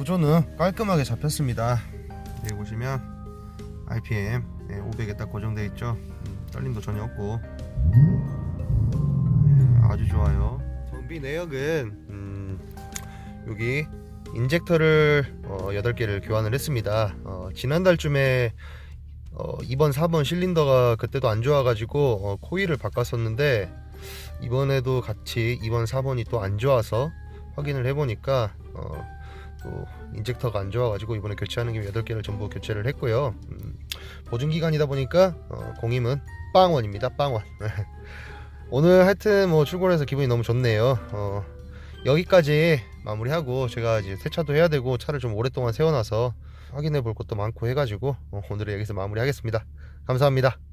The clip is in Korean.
보조는 깔끔하게 잡혔습니다. 여기 보시면 RPM 500에 딱 고정되어 있죠? 음, 떨림도 전혀 없고. 네, 아주 좋아요. 정비 내역은 음, 여기 인젝터를 어, 8개를 교환을 했습니다. 어, 지난달쯤에 어, 2번 4번 실린더가 그때도 안 좋아가지고 어, 코일을 바꿨었는데 이번에도 같이 2번 4번이 또 안 좋아서 확인을 해보니까 어, 또 인젝터가 안 좋아가지고 이번에 교체하는 김에 8개를 전부 교체를 했고요. 음, 보증기간이다 보니까 어, 공임은 빵원입니다 빵원. 오늘 하여튼 뭐 출고해서 기분이 너무 좋네요. 어, 여기까지 마무리하고 제가 이제 세차도 해야 되고 차를 좀 오랫동안 세워놔서 확인해 볼 것도 많고 해가지고 어, 오늘은 여기서 마무리하겠습니다. 감사합니다